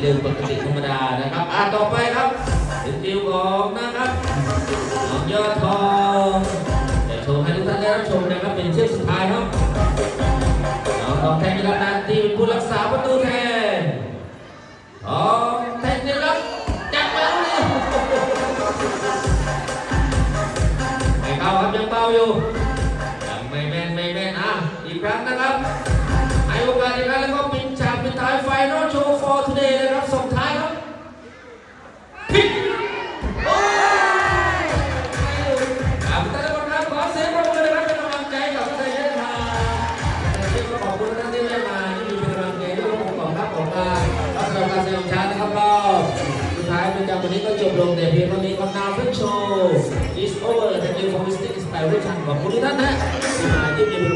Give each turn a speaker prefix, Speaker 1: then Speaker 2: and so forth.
Speaker 1: เรื่องปกติธรรมดานะครับอะต่อไปครับเป็นติวของนะครับน้องยอดทองจะโชว์ให้ทุกท่านได้รับชมนะครับเป็นเชือกสุดท้ายครับน้องทองแทนยิรัตน์นาตีเป็นผู้รักษาประตูแทนทองแทนยิรัตน์จับมาลูกนี้ไม่เข้าครับยังเบาอยู่ยังไม่แม่นไม่แม่นอะอีกครั้งนะครับให้โอกาสอีกครั้งแล้วก็ปิดฉากปิดท้ายไฟนอลโชว รับรอบสุดท้ายประจำวันนี้ก็จบลงแต่เพียงเท่านี้ครับนาเพิ่งโชว์ is over thank you for visiting inspiration ขอบคุณทุกท่านนะที่มาที่มีป็นกำลังใจให้พวกผม